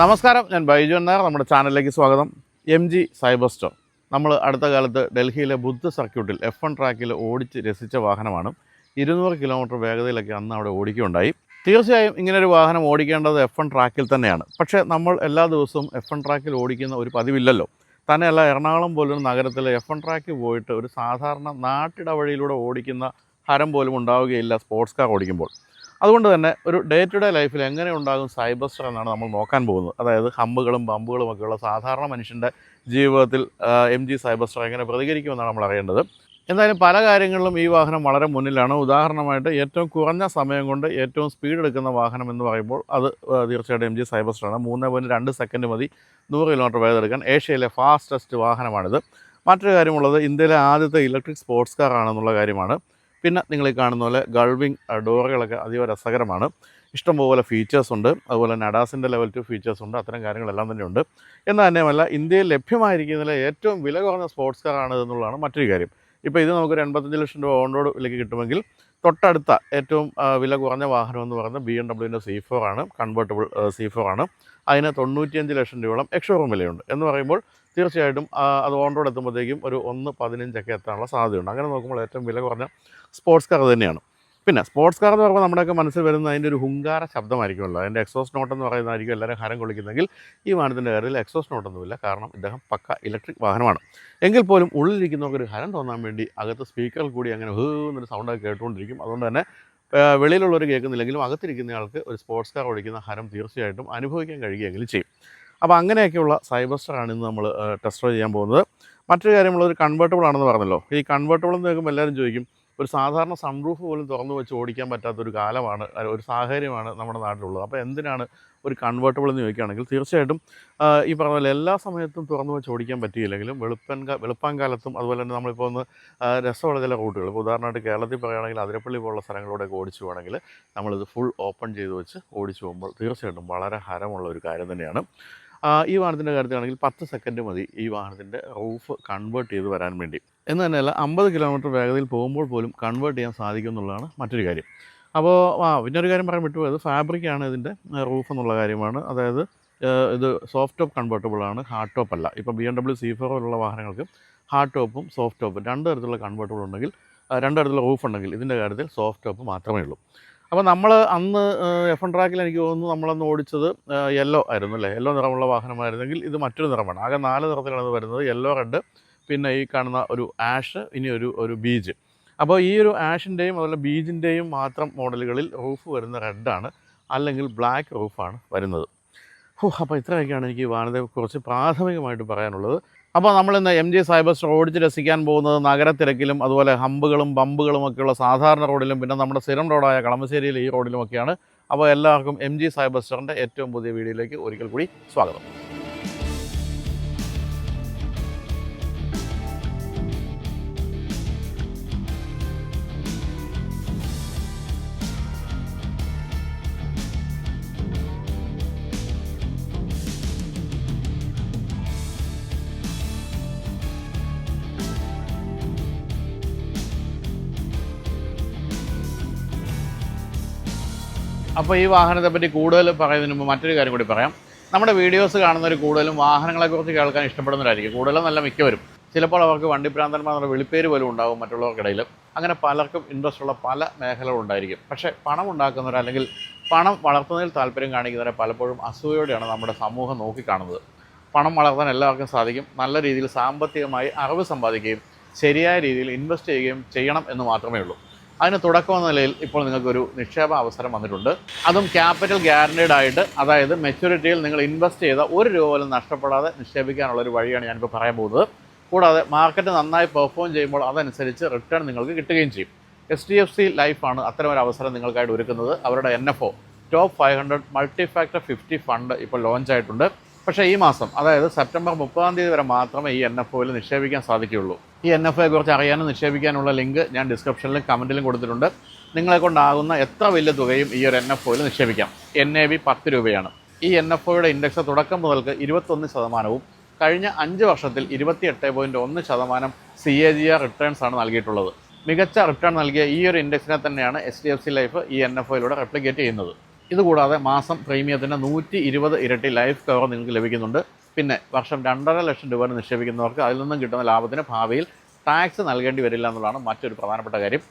നമസ്കാരം ഞാൻ ബൈജു നായർ നമ്മുടെ ചാനലിലേക്ക് സ്വാഗതം. M G cyber store. നമ്മൾ അടുത്ത കാലത്ത് ഡൽഹിയിലെ ബുദ്ധ സർക്യൂട്ടിൽ എഫ് വൺ ട്രാക്കിൽ ഓടിച്ച് രസിച്ച വാഹനമാണ്. ഇരുന്നൂറ് കിലോമീറ്റർ വേഗതയിലൊക്കെ അന്ന് അവിടെ ഓടിക്കുകയുണ്ടായി. തീർച്ചയായും ഇങ്ങനൊരു വാഹനം ഓടിക്കേണ്ടത് എഫ് വൺ ട്രാക്കിൽ തന്നെയാണ്. പക്ഷേ നമ്മൾ എല്ലാ ദിവസവും എഫ് വൺ ട്രാക്കിൽ ഓടിക്കുന്ന ഒരു പതിവില്ലല്ലോ. തന്നെയല്ല എറണാകുളം പോലൊരു നഗരത്തിൽ എഫ് വൺ ട്രാക്കിൽ പോയിട്ട് ഒരു സാധാരണ നാട്ടിടവഴിയിലൂടെ ഓടിക്കുന്ന ഹരം പോലും ഉണ്ടാവുകയില്ല സ്പോർട്സ് കാർ ഓടിക്കുമ്പോൾ. അതുകൊണ്ട് തന്നെ ഒരു ഡേ ടു ഡേ ലൈഫിൽ എങ്ങനെ ഉണ്ടാകും സൈബർ സ്ട്രെസ് എന്നാണ് നമ്മൾ നോക്കാൻ പോകുന്നത്. അതായത് ഹമ്പുകളും ബമ്പുകളും ഒക്കെയുള്ള സാധാരണ മനുഷ്യന്റെ ജീവിതത്തിൽ എം ജി സൈബർ സ്ട്രെസ് എങ്ങനെ പ്രതികരിക്കുമെന്നാണ് നമ്മൾ അറിയേണ്ടത്. എന്തായാലും പല കാര്യങ്ങളിലും ഈ വാഹനം വളരെ മുന്നിലാണ്. ഉദാഹരണമായിട്ട് ഏറ്റവും കുറഞ്ഞ സമയം കൊണ്ട് ഏറ്റവും സ്പീഡ് എടുക്കുന്ന വാഹനം എന്ന് പറയുമ്പോൾ അത് തീർച്ചയായിട്ടും എം ജി സൈബർ സ്റ്റാർ ആണ്. മൂന്ന് പോയിന്റ് രണ്ട് സെക്കൻഡ് മതി. നൂറ് കിലോമീറ്റർ എടുക്കാൻ ഏഷ്യയിലെ ഫാസ്റ്റസ്റ്റ് വാഹനമാണിത്. മറ്റൊരു കാര്യമുള്ളത് ഇന്ത്യയിലെ ആദ്യത്തെ ഇലക്ട്രിക് സ്പോർട്സ് കാർ ആണെന്നുള്ള കാര്യമാണ്. പിന്നെ നിങ്ങൾ ഈ കാണുന്ന പോലെ ഗൾവിങ് ഡോറുകളൊക്കെ അതീവ രസകരമാണ്. ഇഷ്ടംപോലെ ഫീച്ചേഴ്സ് ഉണ്ട്. അതുപോലെ തന്നെ അഡാസിന്റെ ലെവൽ ടു ഫീച്ചേഴ്സ് ഉണ്ട്. അത്തരം കാര്യങ്ങളെല്ലാം തന്നെ ഉണ്ട് എന്ന് തന്നെയുമല്ല ഇന്ത്യയിൽ ലഭ്യമായിരിക്കുന്നതിലെ ഏറ്റവും വില കുറഞ്ഞ സ്പോർട്സ് കാറാണ് എന്നുള്ളതാണ് മറ്റൊരു കാര്യം. ഇപ്പോൾ ഇത് നമുക്കൊരു എൺപത്തഞ്ച് ലക്ഷം രൂപ ഓൺറോഡ് വിലയ്ക്ക് കിട്ടുമെങ്കിൽ തൊട്ടടുത്ത ഏറ്റവും വില കുറഞ്ഞ വാഹനം എന്ന് പറയുന്നത് ബി എം ഡബ്ല്യുവിന്റെ സി ഫോർ ആണ്. കൺവേർട്ടബിൾ സി ഫോർ ആണ്. അതിന് തൊണ്ണൂറ്റിയഞ്ച് ലക്ഷം രൂപയോളം എക്സ്ഷോറൂം വിലയുണ്ട്. എന്ന് പറയുമ്പോൾ തീർച്ചയായിട്ടും അത് ഓൺ റോഡ് എത്തുമ്പോഴത്തേക്കും ഒരു ഒന്ന് പതിനഞ്ചൊക്കെ എത്താനുള്ള സാധ്യതയുണ്ട്. അങ്ങനെ നോക്കുമ്പോൾ ഏറ്റവും വില കുറഞ്ഞ സ്പോർട്സ് കാർ തന്നെയാണ്. പിന്നെ സ്പോർട്സ് കാർ എന്ന് പറയുമ്പോൾ നമ്മുടെയൊക്കെ മനസ്സിൽ വരുന്ന അതിന്റെ ഒരു ഹുങ്കാര ശബ്ദമായിരിക്കുമല്ലോ. അതിന്റെ എക്സോസ് നോട്ട് എന്ന് പറയുന്നതായിരിക്കും എല്ലാവരും ഹരം കൊള്ളിക്കുന്നെങ്കിൽ ഈ വാഹനത്തിന്റെ കാര്യത്തിൽ എക്സോസ് നോട്ടൊന്നുമില്ല കാരണം ഇദ്ദേഹം പക്ക ഇലക്ട്രിക് വാഹനമാണ്. എങ്കിൽ പോലും ഉള്ളിലിരിക്കുന്നവർക്ക് ഒരു ഹരം തോന്നാൻ വേണ്ടി അകത്ത് സ്പീക്കറിൽ കൂടി അങ്ങനെ ഹൂ എന്നൊരു സൗണ്ടൊക്കെ കേട്ടുകൊണ്ടിരിക്കും. അതുകൊണ്ട് തന്നെ വെളിയിലുള്ളവർ കേൾക്കുന്നില്ലെങ്കിലും അകത്തിരിക്കുന്നയാൾക്ക് ഒരു സ്പോർട്സ് കാർ ഓടിക്കുന്ന ഹരം തീർച്ചയായിട്ടും അനുഭവിക്കാൻ കഴിയുകയെങ്കിലും ചെയ്യും. അപ്പോൾ അങ്ങനെയൊക്കെയുള്ള സൈബർ സ്റ്റാറാണ് ഇന്ന് നമ്മൾ ടെസ്റ്റ് ഡ്രൈവ് ചെയ്യാൻ പോകുന്നത്. മറ്റൊരു കാര്യമുള്ള ഒരു കൺവേർട്ടബിൾ ആണെന്ന് പറഞ്ഞല്ലോ. ഈ കൺവേർട്ടബിൾ എന്ന് കേൾക്കുമ്പോൾ എല്ലാവരും ചോദിക്കും ഒരു സാധാരണ സൺറൂഫ് പോലും തുറന്നു വെച്ച് ഓടിക്കാൻ പറ്റാത്തൊരു കാലമാണ് ഒരു സാഹചര്യമാണ് നമ്മുടെ നാട്ടിലുള്ളത്. അപ്പോൾ എന്തിനാണ് ഒരു കൺവേർട്ടബിൾ എന്ന് ചോദിക്കുകയാണെങ്കിൽ തീർച്ചയായിട്ടും ഈ പറഞ്ഞ പോലെ എല്ലാ സമയത്തും തുറന്നു വെച്ച് ഓടിക്കാൻ പറ്റിയില്ലെങ്കിലും വെളുപ്പൻ വെളുപ്പാങ്കാലത്തും അതുപോലെ തന്നെ നമ്മളിപ്പോൾ ഒന്ന് രസമുള്ള ചില റൂട്ടുകൾ ഇപ്പോൾ ഉദാഹരണമായിട്ട് കേരളത്തിൽ പറയുകയാണെങ്കിൽ അതിരപ്പള്ളി പോലുള്ള സ്ഥലങ്ങളിലൂടെയൊക്കെ ഓടിച്ചു പോകണമെങ്കിൽ നമ്മളിത് ഫുൾ ഓപ്പൺ ചെയ്ത് വെച്ച് ഓടിച്ചു പോകുമ്പോൾ തീർച്ചയായിട്ടും വളരെ ഹരമുള്ള ഒരു കാര്യം തന്നെയാണ്. ഈ വാഹനത്തിന്റെ കാര്യത്തിലാണെങ്കിൽ പത്ത് സെക്കൻഡ് മതി ഈ വാഹനത്തിന്റെ റൂഫ് കൺവേർട്ട് ചെയ്ത് വരാൻ വേണ്ടി. എന്ന് തന്നെയല്ല അമ്പത് കിലോമീറ്റർ വേഗതയിൽ പോകുമ്പോൾ പോലും കൺവേർട്ട് ചെയ്യാൻ സാധിക്കും എന്നുള്ളതാണ് മറ്റൊരു കാര്യം. അപ്പോൾ ആ പിന്നെ ഒരു കാര്യം പറയാൻ വിട്ടുപോയത് ഫാബ്രിക്കാണ് ഇതിന്റെ റൂഫ് എന്നുള്ള കാര്യമാണ്. അതായത് ഇത് സോഫ്റ്റ് ടോപ്പ് കൺവേർട്ടബിൾ ആണ് ഹാർഡ് ടോപ്പ് അല്ല. ഇപ്പോൾ B M W C four പോലുള്ള വാഹനങ്ങൾക്ക് ഹാർഡ് ടോപ്പും സോഫ്റ്റ് ടോപ്പും രണ്ട് തരത്തിലുള്ള കൺവേർട്ടബിൾ ഉണ്ടെങ്കിൽ രണ്ട് തരത്തിലുള്ള റൂഫ് ഉണ്ടെങ്കിൽ ഇതിന്റെ കാര്യത്തിൽ സോഫ്റ്റ് ടോപ്പ് മാത്രമേ ഉള്ളൂ. അപ്പോൾ നമ്മൾ അന്ന് എഫ് എൻ ട്രാക്കിൽ എനിക്ക് തോന്നുന്നു നമ്മളന്ന് ഓടിച്ചത് യെല്ലോ ആയിരുന്നു അല്ലേ? യെല്ലോ നിറമുള്ള വാഹനമായിരുന്നെങ്കിൽ ഇത് മറ്റൊരു നിറമാണ്. ആകെ നാല് നിറത്തിലാണ് വരുന്നത്. യെല്ലോ റെഡ് പിന്നെ ഈ കാണുന്ന ഒരു ആഷ് ഇനി ഒരു ഒരു ബീജ് അപ്പോൾ ഈ ഒരു ആഷിന്റെയും അതുപോലെ ബീജിന്റെയും മാത്രം മോഡലുകളിൽ റൂഫ് വരുന്ന റെഡാണ് അല്ലെങ്കിൽ ബ്ലാക്ക് റൂഫാണ് വരുന്നത്. ഓ അപ്പോൾ ഇത്രയൊക്കെയാണ് എനിക്ക് വാഹനത്തെ കുറച്ച് പ്രാഥമികമായിട്ട് പറയാനുള്ളത്. അപ്പോൾ നമ്മൾ ഇന്ന് എം ജി സൈബർ സ്റ്റോർ ഓടിച്ച് രസിക്കാൻ പോകുന്നത് നഗരത്തിരക്കിലും അതുപോലെ ഹമ്പുകളും ബമ്പുകളും ഒക്കെയുള്ള സാധാരണ റോഡിലും പിന്നെ നമ്മുടെ സ്ഥിരം റോഡായ കളമശ്ശേരിയിലെ ഈ റോഡിലുമൊക്കെയാണ് അപ്പോൾ എല്ലാവർക്കും എം ജി സൈബർ സ്റ്റോറിന്റെ ഏറ്റവും പുതിയ വീഡിയോയിലേക്ക് ഒരിക്കൽ കൂടി സ്വാഗതം. അപ്പോൾ ഈ വാഹനത്തെ പറ്റി കൂടുതൽ പറയുന്നതിന് മുമ്പ് മറ്റൊരു കാര്യം കൂടി പറയാം. നമ്മുടെ വീഡിയോസ് കാണുന്നവർ കൂടുതലും വാഹനങ്ങളെക്കുറിച്ച് കേൾക്കാൻ ഇഷ്ടപ്പെടുന്നവരായിരിക്കും. കൂടുതലും നല്ല മിക്കവരും. ചിലപ്പോൾ അവർക്ക് വണ്ടിപ്രാന്തന്മാരുടെ വിളിപ്പേര് പോലും ഉണ്ടാകും മറ്റുള്ളവർക്കിടയിൽ അങ്ങനെ പലർക്കും ഇൻട്രസ്റ്റ് ഉള്ള പല മേഖലകളുണ്ടായിരിക്കും പക്ഷേ പണം ഉണ്ടാക്കുന്നവർ അല്ലെങ്കിൽ പണം വളർത്തുന്നതിൽ താല്പര്യം കാണിക്കുന്നവരെ പലപ്പോഴും അസൂയോടെയാണ് നമ്മുടെ സമൂഹം നോക്കിക്കാണുന്നത്. പണം വളർത്താൻ എല്ലാവർക്കും സാധിക്കും. നല്ല രീതിയിൽ സാമ്പത്തികമായി അറിവ് സമ്പാദിക്കുകയും ശരിയായ രീതിയിൽ ഇൻവെസ്റ്റ് ചെയ്യുകയും ചെയ്യണം എന്ന് മാത്രമേ ഉള്ളൂ. അതിന് തുടക്കം എന്ന നിലയിൽ ഇപ്പോൾ നിങ്ങൾക്കൊരു നിക്ഷേപ അവസരം വന്നിട്ടുണ്ട്. അതും ക്യാപിറ്റൽ ഗ്യാരണ്ടീഡ് ആയിട്ട് അതായത് മെച്യൂരിറ്റിയിൽ നിങ്ങൾ ഇൻവെസ്റ്റ് ചെയ്ത ഒരു രൂപ പോലും നഷ്ടപ്പെടാതെ നിക്ഷേപിക്കാനുള്ള ഒരു വഴിയാണ് ഞാനിപ്പോൾ പറയാൻ പോകുന്നത്. കൂടാതെ മാർക്കറ്റ് നന്നായി പെർഫോം ചെയ്യുമ്പോൾ അതനുസരിച്ച് റിട്ടേൺ നിങ്ങൾക്ക് കിട്ടുകയും ചെയ്യും. എച്ച് ഡി എഫ് സി ലൈഫാണ് അത്തരം ഒരു അവസരം നിങ്ങൾക്കായിട്ട് ഒരുക്കുന്നത്. അവരുടെ N F O top five hundred multi factor fifty fund ഇപ്പോൾ ലോഞ്ച് ആയിട്ടുണ്ട്. പക്ഷേ ഈ മാസം അതായത് സെപ്റ്റംബർ മുപ്പതാം തീയതി വരെ മാത്രമേ ഈ എൻ എഫ് ഒയിൽ നിക്ഷേപിക്കാൻ സാധിക്കുകയുള്ളൂ. ഈ എൻ എഫ് ഒയെ കുറിച്ച് അറിയാനും നിക്ഷേപിക്കാനുള്ള ലിങ്ക് ഞാൻ ഡിസ്ക്രിപ്ഷനിലും കമന്റിലും കൊടുത്തിട്ടുണ്ട്. നിങ്ങളെ കൊണ്ടാകുന്ന എത്ര വലിയ തുകയും ഈ ഒരു എൻ എഫ് ഒയിൽ നിക്ഷേപിക്കാം. എൻ എ വി പത്ത് രൂപയാണ്. ഈ എൻ എഫ് ഒയുടെ ഇൻഡെക്സ് തുടക്കം മുതൽക്ക് ഇരുപത്തൊന്ന് ശതമാനവും കഴിഞ്ഞ അഞ്ച് വർഷത്തിൽ ഇരുപത്തിയെട്ട് പോയിന്റ് ഒന്ന് ശതമാനം C A G R returns ആണ് നൽകിയിട്ടുള്ളത്. മികച്ച റിട്ടേൺ നൽകിയ ഈ ഒരു ഇൻഡെക്സിനെ തന്നെയാണ് H D F C life ഈ എൻ എഫ് ഒയിലൂടെ റെപ്ലിക്കേറ്റ് ചെയ്യുന്നത്. ഇതുകൂടാതെ മാസം പ്രീമിയത്തിന് നൂറ്റി ഇരുപത് ഇരട്ടി ലൈഫ് കവർ നിങ്ങൾക്ക് ലഭിക്കുന്നുണ്ട്. പിന്നെ വർഷം രണ്ടര ലക്ഷം രൂപ നിക്ഷേപിക്കുന്നവർക്ക് അതിൽ നിന്നും കിട്ടുന്ന ലാഭത്തിന് ഭാവിയിൽ ടാക്സ് നൽകേണ്ടി വരില്ല എന്നുള്ളതാണ് മറ്റൊരു പ്രധാനപ്പെട്ട കാര്യം.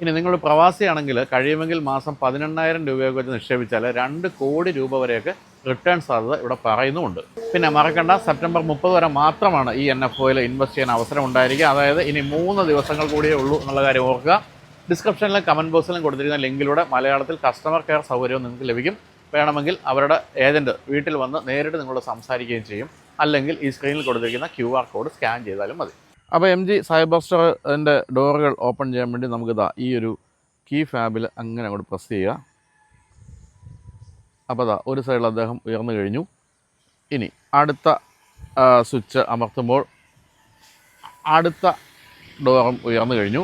ഇനി നിങ്ങൾ പ്രവാസിയാണെങ്കിൽ കഴിയുമെങ്കിൽ മാസം പതിനെണ്ണായിരം രൂപയൊക്കെ വെച്ച് നിക്ഷേപിച്ചാൽ രണ്ട് കോടി രൂപ വരെയൊക്കെ റിട്ടേൺ സാധ്യത ഇവിടെ പറയുന്നുമുണ്ട്. പിന്നെ മറക്കണ്ട സെപ്റ്റംബർ മുപ്പത് വരെ മാത്രമാണ് ഈ എൻ എഫ് ഒയിൽ ഇൻവെസ്റ്റ് ചെയ്യാൻ അവസരം ഉണ്ടായിരിക്കുക അതായത് ഇനി മൂന്ന് ദിവസങ്ങൾ കൂടിയേ ഉള്ളൂ എന്നുള്ള കാര്യം ഓർക്കുക. ഡിസ്ക്രിപ്ഷനിലും കമന്റ് ബോക്സിലും കൊടുത്തിരിക്കുന്ന ലിങ്കിലൂടെ മലയാളത്തിൽ കസ്റ്റമർ കെയർ സൗകര്യവും നിങ്ങൾക്ക് ലഭിക്കും. വേണമെങ്കിൽ അവരുടെ ഏജന്റ് വീട്ടിൽ വന്ന് നേരിട്ട് നിങ്ങളോട് സംസാരിക്കുകയും ചെയ്യും. അല്ലെങ്കിൽ ഈ സ്ക്രീനിൽ കൊടുത്തിരിക്കുന്ന ക്യു ആർ കോഡ് സ്കാൻ ചെയ്താലും മതി. അപ്പോൾ എം ജി സൈബർ സ്റ്റോറിന്റെ ഡോറുകൾ ഓപ്പൺ ചെയ്യാൻ വേണ്ടി നമുക്ക് ഇതാ ഈ ഒരു കീ ഫാബിൽ അങ്ങനെ അങ്ങോട്ട് പ്രസ് ചെയ്യുക. അപ്പോൾ അതാ ഒരു സൈഡിൽ അദ്ദേഹം ഉയർന്നു കഴിഞ്ഞു. ഇനി അടുത്ത സ്വിച്ച് അമർത്തുമ്പോൾ അടുത്ത ഡോറും ഉയർന്നു കഴിഞ്ഞു.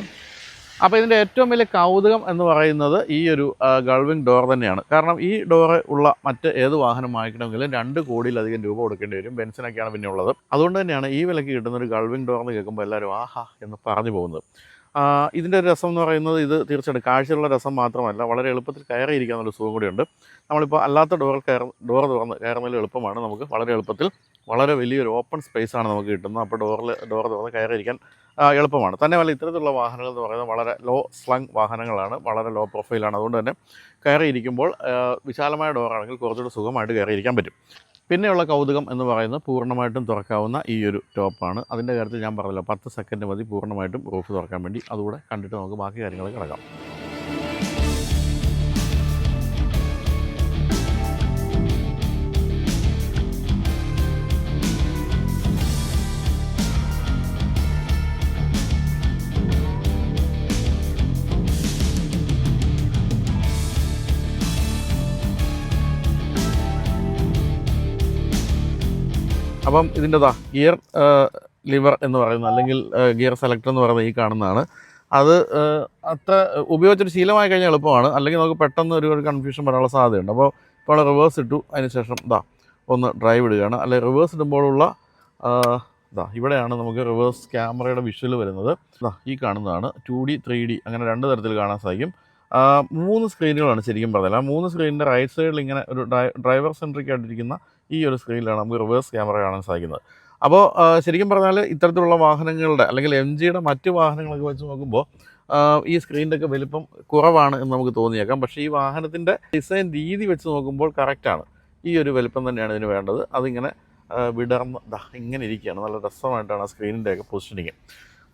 അപ്പോൾ ഇതിന്റെ ഏറ്റവും വലിയ കൗതുകം എന്ന് പറയുന്നത് ഈ ഒരു ഗൾവിംഗ് ഡോർ തന്നെയാണ്. കാരണം ഈ ഡോറ് ഉള്ള മറ്റ് ഏത് വാഹനം വാങ്ങിക്കണമെങ്കിലും രണ്ട് കോടിയിലധികം രൂപ കൊടുക്കേണ്ടി വരും. ബെൻസിനൊക്കെയാണ് പിന്നെ ഉള്ളത്. അതുകൊണ്ട് തന്നെയാണ് ഈ വിലയ്ക്ക് കിട്ടുന്ന ഒരു ഗൾവിംഗ് ഡോർ എന്ന് കേൾക്കുമ്പോൾ എല്ലാവരും ആഹാ എന്ന് പറഞ്ഞു പോകുന്നത്. ഇതിന്റെ ഒരു രസം എന്ന് പറയുന്നത് ഇത് തീർച്ചയായിട്ടും കാഴ്ചയുള്ള രസം മാത്രമല്ല വളരെ എളുപ്പത്തിൽ കയറിയിരിക്കാനുള്ള സുഖം കൂടിയുണ്ട്. നമ്മളിപ്പോൾ അല്ലാത്ത ഡോർ കയറ ഡോർ തുറന്ന് കയറുന്നതിൽ എളുപ്പമാണ്. നമുക്ക് വളരെ എളുപ്പത്തിൽ വളരെ വലിയൊരു ഓപ്പൺ സ്പേസ് ആണ് നമുക്ക് കിട്ടുന്നത്. അപ്പോൾ ഡോറിൽ ഡോർ തുറന്ന് കയറിയിരിക്കാൻ എളുപ്പമാണ്. എളുപ്പമാണ് തന്നെയല്ല ഇത്തരത്തിലുള്ള വാഹനങ്ങൾ എന്ന് പറയുന്നത് വളരെ ലോ സ്ലങ് വാഹനങ്ങളാണ്. വളരെ ലോ പ്രൊഫൈലാണ് അതുകൊണ്ട് തന്നെ കയറിയിരിക്കുമ്പോൾ വിശാലമായ ഡോറാണെങ്കിൽ കുറച്ചുകൂടി സുഖമായിട്ട് കയറിയിരിക്കാൻ പറ്റും. പിന്നെയുള്ള കൗതുകം എന്ന് പറയുന്നത് പൂർണമായിട്ടും തുറക്കാവുന്ന ഈ ഒരു ടോപ്പാണ് അതിന്റെ കാര്യത്തിൽ ഞാൻ പറഞ്ഞല്ലോ പത്ത് സെക്കൻഡ് മതി പൂർണമായിട്ടും റൂഫ് തുറക്കാൻ വേണ്ടി. അതുകൂടെ കണ്ടിട്ട് നമുക്ക് ബാക്കി കാര്യങ്ങൾ കിടക്കാം. അപ്പം ഇതിന്റെതാ ഗിയർ ലിവർ എന്ന് പറയുന്ന അല്ലെങ്കിൽ ഗിയർ സെലക്ടർ എന്ന് പറയുന്നത് ഈ കാണുന്നതാണ്. അത് അത്ര ഉപയോഗിച്ചൊരു ശീലമായി കഴിഞ്ഞാൽ എളുപ്പമാണ്. അല്ലെങ്കിൽ നമുക്ക് പെട്ടെന്ന് ഒരു കൺഫ്യൂഷൻ വരാനുള്ള സാധ്യതയുണ്ട്. അപ്പോൾ ഇപ്പോൾ റിവേഴ്സ് ഇട്ടു അതിന് ശേഷം ഇതാ ഒന്ന് ഡ്രൈവ് ഇടുകയാണ്. അല്ലെങ്കിൽ റിവേഴ്സ് ഇടുമ്പോഴുള്ള ഇതാ ഇവിടെയാണ് നമുക്ക് റിവേഴ്സ് ക്യാമറയുടെ വിഷ്വൽ വരുന്നത്. ഇതാ ഈ കാണുന്നതാണ് ടു ഡി ത്രീ ഡി അങ്ങനെ രണ്ട് തരത്തിൽ കാണാൻ സാധിക്കും. മൂന്ന് സ്ക്രീനുകളാണ് ശരിക്കും പറഞ്ഞാൽ ആ മൂന്ന് സ്ക്രീനിന്റെ റൈറ്റ് സൈഡിൽ ഇങ്ങനെ ഒരു ഡ്രൈവർ സെൻട്രിക് ആയിട്ടിരിക്കുന്ന ഈ ഒരു സ്ക്രീനിലാണ് നമുക്ക് റിവേഴ്സ് ക്യാമറ കാണാൻ സാധിക്കുന്നത്. അപ്പോൾ ശരിക്കും പറഞ്ഞാൽ ഇത്തരത്തിലുള്ള വാഹനങ്ങളുടെ അല്ലെങ്കിൽ എം ജിയുടെ മറ്റ് വാഹനങ്ങളൊക്കെ വെച്ച് നോക്കുമ്പോൾ ഈ സ്ക്രീനിന്റെ ഒക്കെ വലിപ്പം കുറവാണ് എന്ന് നമുക്ക് തോന്നിയേക്കാം. പക്ഷേ ഈ വാഹനത്തിന്റെ ഡിസൈൻ രീതി വെച്ച് നോക്കുമ്പോൾ കറക്റ്റാണ് ഈ ഒരു വലിപ്പം തന്നെയാണ് ഇതിന് വേണ്ടത്. അതിങ്ങനെ വിടർന്ന് ഇങ്ങനെ ഇരിക്കുകയാണ്. നല്ല രസമായിട്ടാണ് ആ സ്ക്രീനിന്റെയൊക്കെ പൊസിഷനിങ്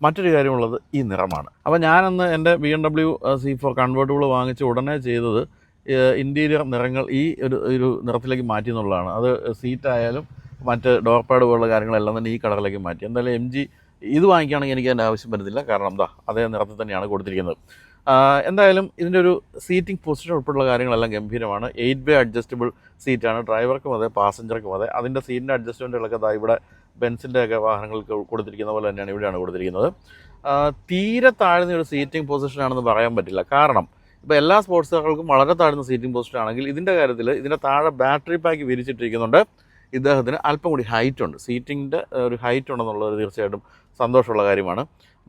മറ്റൊരു കാര്യമുള്ളത് ഈ നിറമാണ്. അപ്പോൾ ഞാനന്ന് എന്റെ B M W C four convertible വാങ്ങിച്ച് ഉടനെ ചെയ്തത് ഇന്റീരിയർ നിറങ്ങൾ ഈ ഒരു ഒരു നിറത്തിലേക്ക് മാറ്റി എന്നുള്ളതാണ്. അത് സീറ്റായാലും മറ്റ് ഡോർ പാഡ് പോലുള്ള കാര്യങ്ങളെല്ലാം തന്നെ ഈ കളറിലേക്ക് മാറ്റി. എന്തായാലും എം ജി ഇത് വാങ്ങിക്കുകയാണെങ്കിൽ എനിക്ക് അതിന്റെ ആവശ്യം വരുന്നില്ല. കാരണം എന്താ അതേ നിറത്തിൽ തന്നെയാണ് കൊടുത്തിരിക്കുന്നത്. എന്തായാലും ഇതിന്റെ ഒരു സീറ്റിംഗ് പൊസിഷൻ ഉൾപ്പെടെയുള്ള കാര്യങ്ങളെല്ലാം ഗംഭീരമാണ്. എയ്റ്റ് ബേ അഡ്ജസ്റ്റബിൾ സീറ്റാണ്. ഡ്രൈവർക്കും അതെ പാസഞ്ചർക്കും അതെ. അതിന്റെ സീറ്റിന്റെ അഡ്ജസ്റ്റ്മെന്റുകളൊക്കെ ദാ ഇവിടെ ബെൻസിന്റെ ഒക്കെ വാഹനങ്ങൾക്ക് കൊടുത്തിരിക്കുന്ന പോലെ തന്നെയാണ് ഇവിടെയാണ് കൊടുത്തിരിക്കുന്നത്. തീരെ താഴ്ന്ന ഒരു സീറ്റിംഗ് പൊസിഷനാണെന്ന് പറയാൻ പറ്റില്ല. കാരണം ഇപ്പോൾ എല്ലാ സ്പോർട്സ് കാറുകൾക്കും വളരെ താഴ്ന്ന സീറ്റിംഗ് പൊസിഷൻ ആണെങ്കിൽ ഇതിന്റെ കാര്യത്തിൽ ഇതിന്റെ താഴെ ബാറ്ററി പാക്ക് വിരിച്ചിട്ടിരിക്കുന്നുണ്ട്. ഇദ്ദേഹത്തിന് അല്പം കൂടി ഹൈറ്റ് ഉണ്ട്. സീറ്റിങ്ങിന്റെ ഒരു ഹൈറ്റ് ഉണ്ടെന്നുള്ളത് തീർച്ചയായിട്ടും സന്തോഷമുള്ള കാര്യമാണ്.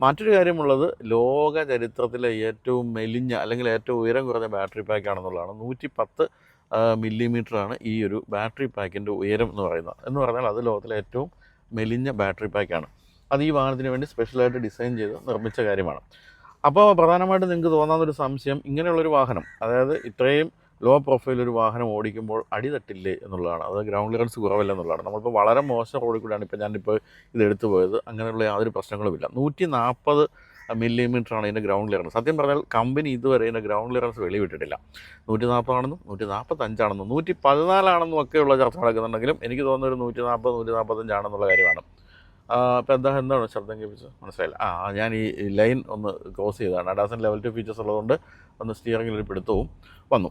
മറ്റൊരു കാര്യമുള്ളത് ലോക ചരിത്രത്തിലെ ഏറ്റവും മെലിഞ്ഞ അല്ലെങ്കിൽ ഏറ്റവും ഉയരം കുറഞ്ഞ ബാറ്ററി പാക്ക് ആണെന്നുള്ളതാണ്. നൂറ്റി പത്ത് മില്ലിമീറ്ററാണ് ഈ ഒരു ബാറ്ററി പാക്കിന്റെ ഉയരം എന്ന് പറയുന്നത്. എന്ന് പറഞ്ഞാൽ അത് ലോകത്തിലെ ഏറ്റവും മെലിഞ്ഞ ബാറ്ററി പാക്കാണ് അത് ഈ വാഹനത്തിന് വേണ്ടി സ്പെഷ്യലായിട്ട് ഡിസൈൻ ചെയ്ത് നിർമ്മിച്ച കാര്യമാണ്. അപ്പോൾ പ്രധാനമായിട്ടും നിങ്ങൾക്ക് തോന്നാവുന്ന ഒരു സംശയം ഇങ്ങനെയുള്ളൊരു വാഹനം അതായത് ഇത്രയും ലോ പ്രൊഫൈൽ ഒരു വാഹനം ഓടിക്കുമ്പോൾ അടി തട്ടില്ലേ എന്നുള്ളതാണ്. അത് ഗ്രൗണ്ട് ക്ലിയറൻസ് കുറവല്ല എന്നുള്ളതാണ്. നമ്മളിപ്പോൾ വളരെ മോശം റോഡിൽ കൂടെയാണ് ഇപ്പോൾ ഞാനിപ്പോൾ ഇത് എടുത്തു പോയത്. അങ്ങനെയുള്ള യാതൊരു പ്രശ്നങ്ങളുമില്ല. നൂറ്റി നാൽപ്പത് മില്ലിമീറ്ററാണ് ഇതിന്റെ ഗ്രൗണ്ട് ക്ലിയറൻസ് സത്യം പറഞ്ഞാൽ കമ്പനി ഇതുവരെ ഇതിന്റെ ഗ്രൗണ്ട് ക്ലിയറൻസ് വെളിവിട്ടിട്ടില്ല നൂറ്റി നാൽപ്പതാണെന്നും നൂറ്റി നാൽപ്പത്തഞ്ചാണെന്നും നൂറ്റി പതിനാലാണെന്നും ഒക്കെയുള്ള ചർച്ച നടക്കുന്നുണ്ടെങ്കിലും എനിക്ക് തോന്നുന്ന ഒരു നൂറ്റി നാൽപ്പത് നൂറ്റി നാൽപ്പത്തഞ്ചാണെന്നുള്ള കാര്യമാണ്. അപ്പോൾ എന്താ എന്താണ് ശബ്ദം കേൾപ്പിച്ചത്? മനസ്സിലായില്ല. ആ ഞാൻ ഈ ലൈൻ ഒന്ന് ക്രോസ് ചെയ്തതാണ്. അഡാസൻ ലെവൽ ടു ഫീച്ചേഴ്സ് ഉള്ളതുകൊണ്ട് ഒന്ന് സ്റ്റിയറിംഗിൽ ഒരു പിടുത്തവും വന്നു.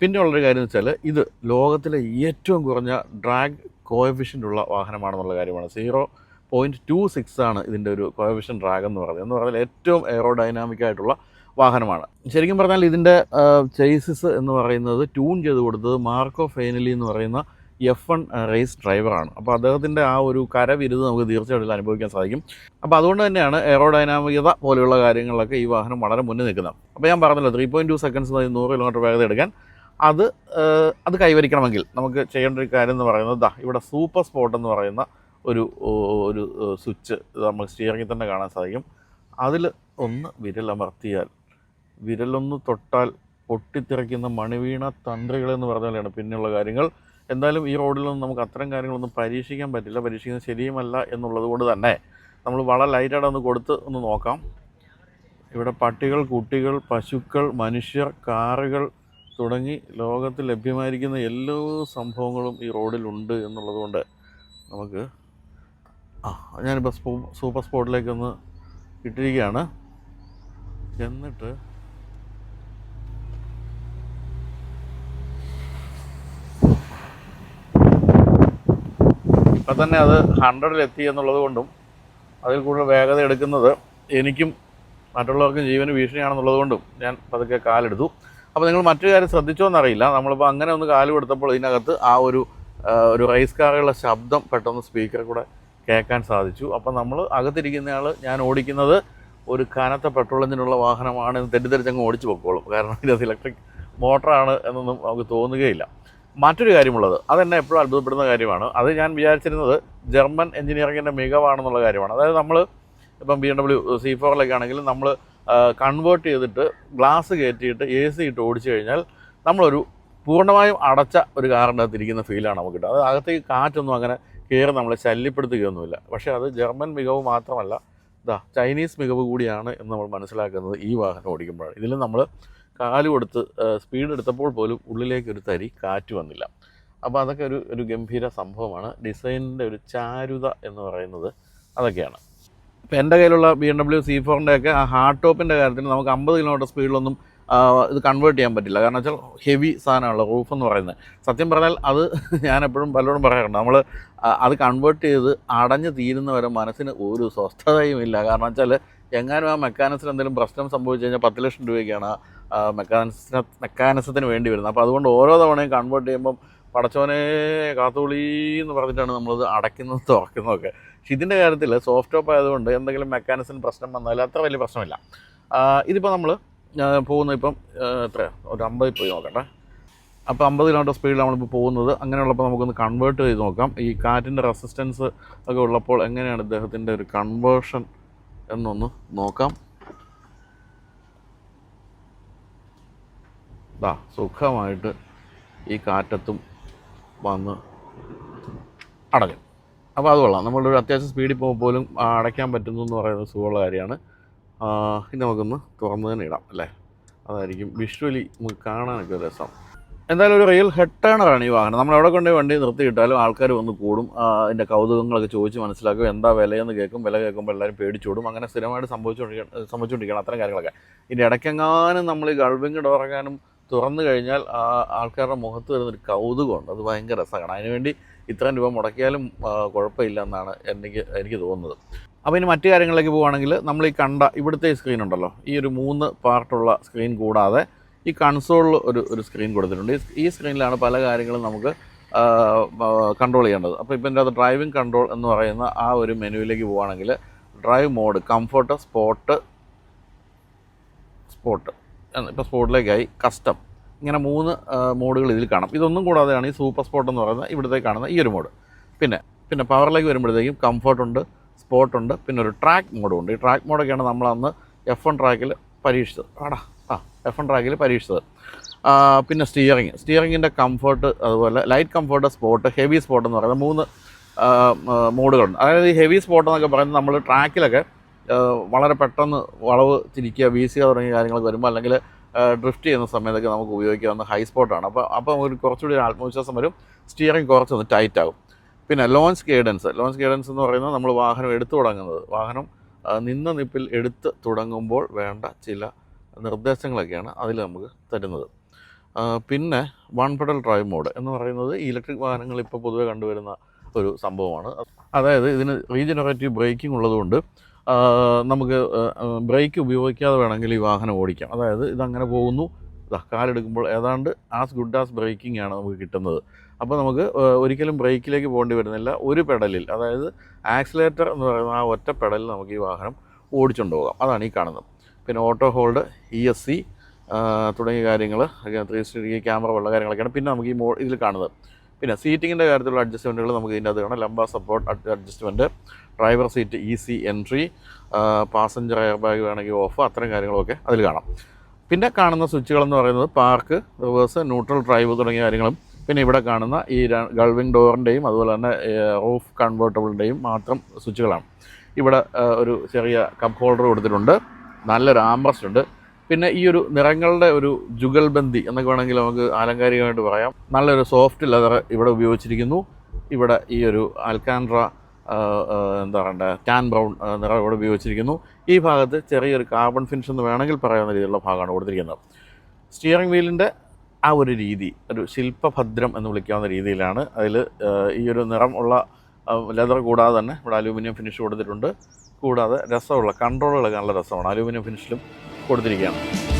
പിന്നെ ഉള്ളൊരു കാര്യം എന്ന് വെച്ചാൽ ഇത് ലോകത്തിലെ ഏറ്റവും കുറഞ്ഞ ഡ്രാഗ് കോയഫിഷ്യന്റ് ഉള്ള വാഹനമാണെന്നുള്ള കാര്യമാണ്. സീറോ പോയിന്റ് ടു സിക്സ് ആണ് ഇതിന്റെ ഒരു കോയഫിഷ്യൻ ഡ്രാഗ് എന്ന് പറയുന്നത്. എന്ന് പറഞ്ഞാൽ ഏറ്റവും എയറോഡൈനാമിക് ആയിട്ടുള്ള വാഹനമാണ്. ശരിക്കും പറഞ്ഞാൽ ഇതിന്റെ ചേസിസ് എന്ന് പറയുന്നത് ട്യൂൺ ചെയ്ത് കൊടുത്തത് മാർക്കോ ഫൈനലി എന്ന് പറയുന്ന എഫ് വൺ റേസ് ഡ്രൈവറാണ് അപ്പോൾ അദ്ദേഹത്തിന്റെ ആ ഒരു കരവിരുത് നമുക്ക് തീർച്ചയായിട്ടും അനുഭവിക്കാൻ സാധിക്കും. അപ്പോൾ അതുകൊണ്ട് തന്നെയാണ് എയറോഡൈനാമികത പോലെയുള്ള കാര്യങ്ങളിലൊക്കെ ഈ വാഹനം വളരെ മുന്നിൽ നിൽക്കുന്നത്. അപ്പോൾ ഞാൻ പറഞ്ഞല്ലോ ത്രീ പോയിന്റ് ടു സെക്കൻഡ്സ് നൂറ് കിലോമീറ്റർ വേഗത എടുക്കാൻ അത് അത് കൈവരിക്കണമെങ്കിൽ നമുക്ക് ചെയ്യേണ്ട ഒരു കാര്യം എന്ന് പറയുന്നത് ദാ ഇവിടെ സൂപ്പർ സ്പോട്ട് എന്ന് പറയുന്ന ഒരു ഒരു സ്വിച്ച് നമുക്ക് സ്റ്റിയറിംഗിൽ തന്നെ കാണാൻ സാധിക്കും. അതിൽ ഒന്ന് വിരലമർത്തിയാൽ വിരലൊന്ന് തൊട്ടാൽ പൊട്ടിത്തെറിക്കുന്ന മണിവീണ തന്ത്രികളെന്ന് പറഞ്ഞ പറഞ്ഞാലാണ് പിന്നെയുള്ള കാര്യങ്ങൾ. എന്തായാലും ഈ റോഡിൽ നിന്ന് നമുക്ക് അത്തരം കാര്യങ്ങളൊന്നും പരീക്ഷിക്കാൻ പറ്റില്ല. പരീക്ഷിക്കുന്നത് ശരിയുമല്ല എന്നുള്ളത് കൊണ്ട് തന്നെ നമ്മൾ വളരെ ലൈറ്റായിട്ട് ഒന്ന് കൊടുത്ത് ഒന്ന് നോക്കാം. ഇവിടെ പട്ടികൾ കുട്ടികൾ പശുക്കൾ മനുഷ്യർ കാറുകൾ തുടങ്ങി ലോകത്ത് ലഭ്യമായിരിക്കുന്ന എല്ലാ സംഭവങ്ങളും ഈ റോഡിലുണ്ട് എന്നുള്ളത് കൊണ്ട് നമുക്ക് ആ ഞാനിപ്പോൾ സ്പൂ സൂപ്പർ സ്പോട്ടിലേക്കൊന്ന് ഇട്ടിരിക്കുകയാണ്. എന്നിട്ട് ഇപ്പം തന്നെ അത് ഹൺഡ്രഡിൽ എത്തി എന്നുള്ളത് കൊണ്ടും അതിൽ കൂടുതൽ വേഗത എടുക്കുന്നത് എനിക്കും മറ്റുള്ളവർക്കും ജീവന് ഭീഷണിയാണെന്നുള്ളത് കൊണ്ടും ഞാൻ പതുക്കെ കാലെടുത്തു. അപ്പോൾ നിങ്ങൾ മറ്റു കാര്യം ശ്രദ്ധിച്ചോ എന്നറിയില്ല. നമ്മളിപ്പോൾ അങ്ങനെ ഒന്ന് കാൽ കൊടുത്തപ്പോൾ ഇതിനകത്ത് ആ ഒരു ഒരു റൈസ് കാറുകളുടെ ശബ്ദം പെട്ടെന്ന് സ്പീക്കർ കൂടെ കേൾക്കാൻ സാധിച്ചു. അപ്പം നമ്മൾ അകത്തിരിക്കുന്നയാൾ ഞാൻ ഓടിക്കുന്നത് ഒരു കനത്ത പെട്രോൾ എഞ്ചിനുള്ള വാഹനമാണ് തെറ്റിദ്ധരിച്ചങ്ങ് ഓടിച്ചു പൊക്കോളും. കാരണം ഇത് ഇലക്ട്രിക് മോട്ടറാണ് എന്നൊന്നും നമുക്ക് തോന്നുകയില്ല. മറ്റൊരു കാര്യമുള്ളത്. അതെന്നെ എപ്പോഴും അത്ഭുതപ്പെടുന്ന കാര്യമാണ്. അത് ഞാൻ വിചാരിച്ചിരുന്നത് ജർമ്മൻ എഞ്ചിനീയറിങ്ങിന്റെ മികവാണെന്നുള്ള കാര്യമാണ്. അതായത് നമ്മൾ ഇപ്പം ബി എം ഡബ്ല്യു സി ഫോറിലൊക്കെ ആണെങ്കിലും നമ്മൾ കൺവേർട്ട് ചെയ്തിട്ട് ഗ്ലാസ് കയറ്റിയിട്ട് എ സി ഇട്ട് ഓടിച്ചു കഴിഞ്ഞാൽ നമ്മളൊരു പൂർണമായും അടച്ച ഒരു കാറിന്റെ അകത്ത് ഇരിക്കുന്ന ഫീലാണ് നമുക്ക് കിട്ടുക. അത് അകത്തേക്ക് കാറ്റൊന്നും അങ്ങനെ കയറി നമ്മളെ ശല്യപ്പെടുത്തുകയൊന്നുമില്ല. പക്ഷേ അത് ജർമ്മൻ മികവ് മാത്രമല്ല ഇതാ ചൈനീസ് മികവ് കൂടിയാണ് എന്ന് നമ്മൾ മനസ്സിലാക്കുന്നത് ഈ വാഹനം ഓടിക്കുമ്പോഴാണ്. ഇതിലും നമ്മൾ കാൽ കൊടുത്ത് സ്പീഡ് എടുത്തപ്പോൾ പോലും ഉള്ളിലേക്ക് ഒരു തരി കാറ്റ് വന്നില്ല. അപ്പോൾ അതൊക്കെ ഒരു ഒരു ഗംഭീര സംഭവമാണ്. ഡിസൈനിന്റെ ഒരു ചാരുത എന്ന് പറയുന്നത് അതൊക്കെയാണ്. ഇപ്പോൾ എന്റെ കയ്യിലുള്ള ബി എം ഡബ്ല്യു സി ഫോറിന്റെ ഒക്കെ ആ ഹാർഡ് ടോപ്പിന്റെ കാര്യത്തിൽ നമുക്ക് അമ്പത് കിലോമീറ്റർ സ്പീഡിലൊന്നും ഇത് കൺവേർട്ട് ചെയ്യാൻ പറ്റില്ല. കാരണം വെച്ചാൽ ഹെവി സാധനമാണല്ലോ റൂഫ് എന്ന് പറയുന്നത്. സത്യം പറഞ്ഞാൽ അത് ഞാൻ എപ്പോഴും പലരോടും പറയാറുണ്ട്. നമ്മൾ അത് കൺവേർട്ട് ചെയ്ത് അടഞ്ഞു തീരുന്നവരെ മനസ്സിന് ഒരു സ്വസ്ഥതയും ഇല്ല. കാരണം വെച്ചാൽ എങ്ങാനും ആ മെക്കാനിക്സിന് എന്തെങ്കിലും പ്രശ്നം സംഭവിച്ചു കഴിഞ്ഞാൽ പത്ത് ലക്ഷം രൂപയ്ക്കാണ് ആ മെക്കാനിക്സിന് മെക്കാനിസത്തിന് വേണ്ടി വരുന്നത്. അപ്പോൾ അതുകൊണ്ട് ഓരോ തവണയും കൺവേർട്ട് ചെയ്യുമ്പം പടച്ചോനെ കാത്തുകുളി എന്ന് പറഞ്ഞിട്ടാണ് നമ്മളത് അടയ്ക്കുന്നത് തുറക്കുന്നതൊക്കെ. പക്ഷെ ഇതിന്റെ കാര്യത്തിൽ സോഫ്റ്റ് ടോപ്പ് ആയതുകൊണ്ട് എന്തെങ്കിലും മെക്കാനിസിന് പ്രശ്നം വന്നാൽ അത്ര വലിയ പ്രശ്നമില്ല. ഇതിപ്പോൾ നമ്മൾ പോകുന്ന ഇപ്പം എത്ര ഒരു അമ്പതിൽ പോയി നോക്കട്ടെ. അപ്പോൾ അമ്പത് കിലോമീറ്റർ സ്പീഡിൽ നമ്മളിപ്പോൾ പോകുന്നത്. അങ്ങനെയുള്ളപ്പോൾ നമുക്കൊന്ന് കൺവേർട്ട് ചെയ്ത് നോക്കാം. ഈ കാറ്റിന്റെ റെസിസ്റ്റൻസ് ഒക്കെ ഉള്ളപ്പോൾ എങ്ങനെയാണ് ഇദ്ദേഹത്തിന്റെ ഒരു കൺവേർഷൻ എന്നൊന്ന് നോക്കാം. ദാ സുഖമായിട്ട് ഈ കാറ്റത്തും വന്ന് അടഞ്ഞു. അപ്പോൾ അത് കൊള്ളാം. നമ്മളൊരു അത്യാവശ്യം സ്പീഡിൽ പോകുമ്പോൾ പോലും അടയ്ക്കാൻ പറ്റുന്നു എന്ന് പറയുന്നത് സുഖമുള്ള കാര്യമാണ്. ഇനി നമുക്കൊന്ന് തുറന്ന് തന്നെ ഇടാം അല്ലേ? അതായിരിക്കും വിഷ്വലി നമുക്ക് കാണാനൊക്കെ രസം. എന്തായാലും ഒരു റിയൽ ഹെഡ് ടേണറാണ് ഈ വാഹനം. നമ്മൾ എവിടെ കൊണ്ടുപോയി വണ്ടി നിർത്തിയിട്ടാലും ആൾക്കാർ വന്ന് കൂടും. അതിന്റെ കൗതുകങ്ങളൊക്കെ ചോദിച്ച് മനസ്സിലാക്കും എന്താ വിലയെന്ന് കേൾക്കും. വില കേൾക്കുമ്പോൾ എല്ലാവരും പേടിച്ചോടും അങ്ങനെ സ്ഥിരമായിട്ട് സംഭവിച്ചുകൊണ്ടിരിക്കണം സംഭവിച്ചുകൊണ്ടിരിക്കണം അത്തരം കാര്യങ്ങളൊക്കെ. ഇതിന്റെ ഇടയ്ക്കെങ്ങാനും നമ്മൾ ഈ ഗൾവിങ് ഡോറങ്ങാനും തുറന്നു കഴിഞ്ഞാൽ ആ ആൾക്കാരുടെ മുഖത്ത് വരുന്നൊരു കൗതുകമുണ്ട്. അത് ഭയങ്കര രസമാണ്. അതിനുവേണ്ടി ഇത്രയും രൂപ മുടക്കിയാലും കുഴപ്പമില്ല എന്നാണ് എനിക്ക് എനിക്ക് തോന്നുന്നത്. അപ്പോൾ ഇനി മറ്റു കാര്യങ്ങളിലേക്ക് പോവുകയാണെങ്കിൽ നമ്മൾ ഈ കണ്ട ഇവിടുത്തെ സ്ക്രീൻ ഉണ്ടല്ലോ. ഈ ഒരു മൂന്ന് പാർട്ടുള്ള സ്ക്രീൻ കൂടാതെ ഈ കൺസോളിൽ ഒരു ഒരു സ്ക്രീൻ കൊടുത്തിട്ടുണ്ട്. ഈ- സ്ക്രീനിലാണ് പല കാര്യങ്ങളും നമുക്ക് കൺട്രോൾ ചെയ്യേണ്ടത്. അപ്പോൾ ഇപ്പം എന്റെ അത് ഡ്രൈവിംഗ് കൺട്രോൾ എന്ന് പറയുന്ന ആ ഒരു മെനുവിലേക്ക് പോവുകയാണെങ്കിൽ drive mode comfort sport sport ഇപ്പോൾ സ്പോട്ടിലേക്കായി കസ്റ്റം ഇങ്ങനെ മൂന്ന് മോഡുകൾ ഇതിൽ കാണാം. ഇതൊന്നും കൂടാതെയാണ് ഈ സൂപ്പർ സ്പോട്ട് എന്ന് പറയുന്ന ഇവിടുത്തെ കാണുന്ന ഈ ഒരു മോഡ്. പിന്നെ പിന്നെ പവറിലേക്ക് വരുമ്പോഴത്തേക്കും കംഫർട്ട് സ്പോട്ടുണ്ട് പിന്നെ ഒരു ട്രാക്ക് മോഡും ഉണ്ട്. ഈ ട്രാക്ക് മോഡൊക്കെയാണ് നമ്മൾ അന്ന് എഫ് വൺ ട്രാക്കിൽ പരീക്ഷിച്ചത്. ആടാ ആ എഫ് വൺ ട്രാക്കിൽ പരീക്ഷിച്ചത്. പിന്നെ സ്റ്റിയറിങ് സ്റ്റിയറിങ്ങിന്റെ കംഫർട്ട് അതുപോലെ light comfort sport heavy sport എന്ന് പറയുന്ന മൂന്ന് മോഡുകളുണ്ട്. അതായത് ഈ ഹെവി സ്പോട്ട് എന്നൊക്കെ പറയുന്നത് നമ്മൾ ട്രാക്കിലൊക്കെ വളരെ പെട്ടെന്ന് വളവ് തിരിക്കുക വീശുക തുടങ്ങിയ കാര്യങ്ങളൊക്കെ വരുമ്പോൾ അല്ലെങ്കിൽ ഡ്രിഫ്റ്റ് ചെയ്യുന്ന സമയത്തൊക്കെ നമുക്ക് ഉപയോഗിക്കാവുന്ന ഹൈ സ്പോട്ടാണ് അപ്പോൾ അപ്പോൾ ഒരു കുറച്ചുകൂടി ഒരു ആത്മവിശ്വാസം വരും സ്റ്റിയറിംഗ് കുറച്ചൊന്ന് ടൈറ്റ് ആകും. പിന്നെ ലോഞ്ച് ഗൈഡൻസ് ലോഞ്ച് ഗൈഡൻസ് എന്ന് പറയുന്നത് നമ്മൾ വാഹനം എടുത്തു തുടങ്ങുന്നത്. വാഹനം നിന്ന നിപ്പിൽ എടുത്ത് തുടങ്ങുമ്പോൾ വേണ്ട ചില നിർദ്ദേശങ്ങളൊക്കെയാണ് അതിൽ നമുക്ക് തരുന്നത്. പിന്നെ വൺ പെഡൽ ഡ്രൈവ് മോഡ് എന്ന് പറയുന്നത് ഇലക്ട്രിക് വാഹനങ്ങൾ ഇപ്പോൾ പൊതുവെ കണ്ടുവരുന്ന ഒരു സംഭവമാണ്. അതായത് ഇതിന് റീജനറേറ്റീവ് ബ്രേക്കിംഗ് ഉള്ളതുകൊണ്ട് നമുക്ക് ബ്രേക്ക് ഉപയോഗിക്കാതെ വേണമെങ്കിൽ ഈ വാഹനം ഓടിക്കാം. അതായത് ഇതങ്ങനെ പോകുന്നു. കാലെടുക്കുമ്പോൾ ഏതാണ്ട് ആസ് ഗുഡ് ആസ് ബ്രേക്കിംഗ് ആണ് നമുക്ക് കിട്ടുന്നത്. അപ്പോൾ നമുക്ക് ഒരിക്കലും ബ്രേക്കിലേക്ക് പോകേണ്ടി വരുന്നില്ല. ഒരു പെഡലിൽ അതായത് ആക്സിലേറ്റർ എന്ന് പറയുന്ന ആ ഒറ്റ പെഡലിൽ നമുക്ക് ഈ വാഹനം ഓടിച്ചുകൊണ്ട് പോകാം. അതാണ് ഈ കാണുന്നത്. പിന്നെ auto hold E S C തുടങ്ങിയ കാര്യങ്ങൾ ത്രീ സിക്സ്റ്റി ക്യാമറ ഉള്ള കാര്യങ്ങളൊക്കെയാണ് പിന്നെ നമുക്ക് ഈ മോ ഇതിൽ കാണുന്നത്. പിന്നെ സീറ്റിങ്ങിന്റെ കാര്യത്തിലുള്ള അഡ്ജസ്റ്റ്മെന്റുകൾ നമുക്ക് ഇതിന്റെ അത് കാണാം. Lumbar support adjustment driver seat easy entry passenger air bag വേണമെങ്കിൽ ഓഫ് അത്തരം കാര്യങ്ങളൊക്കെ അതിൽ കാണാം. പിന്നെ കാണുന്ന സ്വിച്ചുകളെന്ന് പറയുന്നത് പാർക്ക് റിവേഴ്സ് ന്യൂട്രൽ ഡ്രൈവ് തുടങ്ങിയ കാര്യങ്ങളും. പിന്നെ ഇവിടെ കാണുന്ന ഈ ഗൾവിംഗ് ഡോറിന്റെയും അതുപോലെ തന്നെ റൂഫ് കൺവേർട്ടബിളിന്റെയും മാത്രം സ്വിച്ചുകളാണ്. ഇവിടെ ഒരു ചെറിയ കപ്പ് ഹോൾഡർ കൊടുത്തിട്ടുണ്ട്. നല്ലൊരു ആംബ്രസ്റ്റ് ഉണ്ട്. പിന്നെ ഈ ഒരു നിറങ്ങളുടെ ഒരു ജുഗൽബന്ദി എന്നൊക്കെ വേണമെങ്കിൽ നമുക്ക് ആലങ്കാരികമായിട്ട് പറയാം. നല്ലൊരു സോഫ്റ്റ് ലെതർ ഇവിടെ ഉപയോഗിച്ചിരിക്കുന്നു. ഇവിടെ ഈ ഒരു അൽക്കാൻഡ്ര എന്താ പറയണ്ടേ ടാൻ ബ്രൗൺ നിറം ഇവിടെ ഉപയോഗിച്ചിരിക്കുന്നു. ഈ ഭാഗത്ത് ചെറിയൊരു കാർബൺ ഫിനിഷ് എന്ന് വേണമെങ്കിൽ പറയാവുന്ന രീതിയിലുള്ള ഭാഗമാണ് കൊടുത്തിരിക്കുന്നത്. സ്റ്റിയറിംഗ് വീലിന്റെ ആ ഒരു രീതി ഒരു ശില്പഭദ്രം എന്ന് വിളിക്കാവുന്ന രീതിയിലാണ് അതിൽ ഈ ഒരു നിറം ഉള്ള ലെതർ കൂടാതെ തന്നെ ഇവിടെ അലൂമിനിയം ഫിനിഷ് കൊടുത്തിട്ടുണ്ട്. കൂടാതെ രസമുള്ള കൺട്രോളുകൾ നല്ല രസമാണ്. അലൂമിനിയം ഫിനിഷിലും കൊടുത്തിരിക്കുകയാണ്.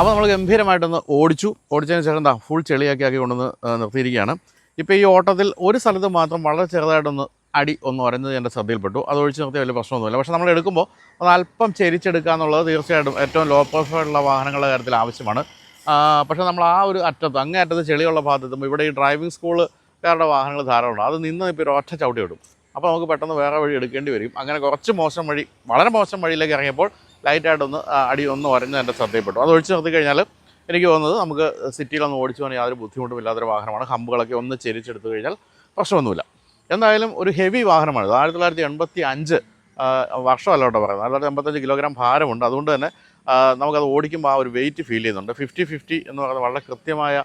അപ്പോൾ നമ്മൾ ഗംഭീരമായിട്ടൊന്ന് ഓടിച്ചു. ഓടിച്ചതിന് ശേഷം എന്താ ഫുൾ ചെളിയാക്കി ആക്കി കൊണ്ടുവന്ന് നിർത്തിയിരിക്കുകയാണ്. ഇപ്പോൾ ഈ ഓട്ടത്തിൽ ഒരു സ്ഥലത്ത് മാത്രം വളരെ ചെറുതായിട്ടൊന്ന് അടി ഒന്ന് ഉരഞ്ഞത് എന്റെ ശ്രദ്ധയിൽപ്പെട്ടു. അത് ഒഴിച്ച് നിർത്തിയ വലിയ പ്രശ്നമൊന്നുമില്ല. പക്ഷേ നമ്മൾ എടുക്കുമ്പോൾ അത് അല്പം ചെരിച്ചെടുക്കുക എന്നുള്ളത് തീർച്ചയായിട്ടും ഏറ്റവും ലോ പ്രൊഫൈലുള്ള വാഹനങ്ങളുടെ കാര്യത്തിൽ ആവശ്യമാണ്. പക്ഷേ നമ്മൾ ആ ഒരു അറ്റത്ത് അങ്ങേ അറ്റത്ത് ചെളിയുള്ള ഭാഗത്ത് എത്തുമ്പോൾ ഇവിടെ ഈ ഡ്രൈവിംഗ് സ്കൂളുകാരുടെ വാഹനങ്ങൾ ധാരാളമുണ്ട്. അത് നിന്ന് ഇപ്പോൾ ഒരു ഒറ്റ ചവിട്ടി വിടും അപ്പോൾ നമുക്ക് പെട്ടെന്ന് വേറെ വഴി എടുക്കേണ്ടി വരും. അങ്ങനെ കുറച്ച് മോശം വഴി വളരെ മോശം വഴിയിലേക്ക് ഇറങ്ങിയപ്പോൾ ലൈറ്റായിട്ടൊന്ന് അടി ഒന്ന് ഉരഞ്ഞ് എന്റെ ശ്രദ്ധയിൽപ്പെട്ടു. അത് ഒഴിച്ച് നിർത്തി കഴിഞ്ഞാൽ എനിക്ക് തോന്നുന്നത് നമുക്ക് സിറ്റിയിലൊന്ന് ഓടിച്ചു പോകാൻ യാതൊരു ബുദ്ധിമുട്ടും ഇല്ലാത്തൊരു വാഹനമാണ്. ഹമ്പുകളൊക്കെ ഒന്ന് ചെരിച്ചെടുത്തു കഴിഞ്ഞാൽ പ്രശ്നമൊന്നുമില്ല. എന്തായാലും ഒരു ഹെവി വാഹനമാണ് ആയിരത്തി തൊള്ളായിരത്തി എൺപത്തി അഞ്ച് വർഷമല്ല കേട്ടോ പറയുന്നത്. ആയിരത്തി തൊള്ളായിരത്തി എൺപത്തഞ്ച് കിലോഗ്രാം ഭാരമുണ്ട്. അതുകൊണ്ട് തന്നെ നമുക്കത് ഓടിക്കുമ്പോൾ ആ ഒരു വെയിറ്റ് ഫീൽ ചെയ്യുന്നുണ്ട്. ഫിഫ്റ്റി ഫിഫ്റ്റി എന്ന് പറയുന്നത് വളരെ കൃത്യമായ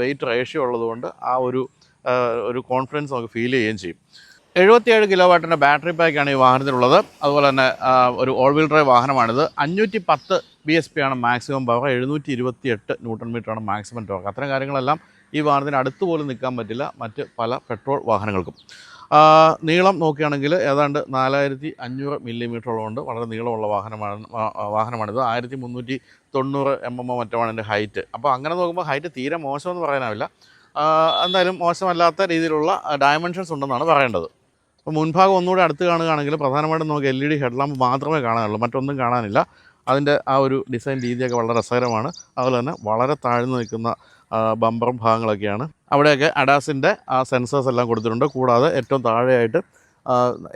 വെയിറ്റ് റേഷ്യോ ഉള്ളതുകൊണ്ട് ആ ഒരു ഒരു കോൺഫിഡൻസ് നമുക്ക് ഫീൽ ചെയ്യുകയും ചെയ്യും. എഴുപത്തിയേഴ് കിലോ വാട്ടിന്റെ ബാറ്ററി പാക്കാണ് ഈ വാഹനത്തിലുള്ളത് അതുപോലെ തന്നെ ഒരു ഓൾ വീൽ ഡ്രൈവ് വാഹനമാണിത്. അഞ്ഞൂറ്റി പത്ത് ബി എസ് പി ആണ് മാക്സിമം പവർ എഴുന്നൂറ്റി ഇരുപത്തി എട്ട് ന്യൂട്ടൺ മീറ്റർ ആണ് മാക്സിമം ടോർക്ക് അത്തരം കാര്യങ്ങളെല്ലാം ഈ വാഹനത്തിന് അടുത്ത് പോലും നിൽക്കാൻ പറ്റില്ല. മറ്റ് പല പെട്രോൾ വാഹനങ്ങൾക്കും. നീളം നോക്കുകയാണെങ്കിൽ ഏതാണ്ട് നാലായിരത്തി അഞ്ഞൂറ് മില്ലിമീറ്ററോളമുണ്ട് വളരെ നീളമുള്ള വാഹനമാണ് വാഹനമാണിത്. ആയിരത്തി മുന്നൂറ്റി തൊണ്ണൂറ് എം എം മറ്റുമാണ് എന്റെ ഹൈറ്റ് അപ്പോൾ അങ്ങനെ നോക്കുമ്പോൾ ഹൈറ്റ് തീരെ മോശമെന്ന് പറയാനാവില്ല. എന്തായാലും മോശമല്ലാത്ത രീതിയിലുള്ള ഡയമെൻഷൻസ് ഉണ്ടെന്നാണ് പറയേണ്ടത്. അപ്പോൾ മുൻഭാഗം ഒന്നുകൂടെ അടുത്ത് കാണുകയാണെങ്കിൽ പ്രധാനമായിട്ടും നമുക്ക് എൽ ഇ ഡി ഹെഡ്ലാമ്പ് മാത്രമേ കാണാനുള്ളൂ. മറ്റൊന്നും കാണാനില്ല. അതിന്റെ ആ ഒരു ഡിസൈൻ രീതിയൊക്കെ വളരെ രസകരമാണ്. അതുപോലെ തന്നെ വളരെ താഴ്ന്നു നിൽക്കുന്ന ബമ്പറും ഭാഗങ്ങളൊക്കെയാണ്. അവിടെയൊക്കെ അഡാസിന്റെ ആ സെൻസേഴ്സ് എല്ലാം കൊടുത്തിട്ടുണ്ട്. കൂടാതെ ഏറ്റവും താഴെയായിട്ട്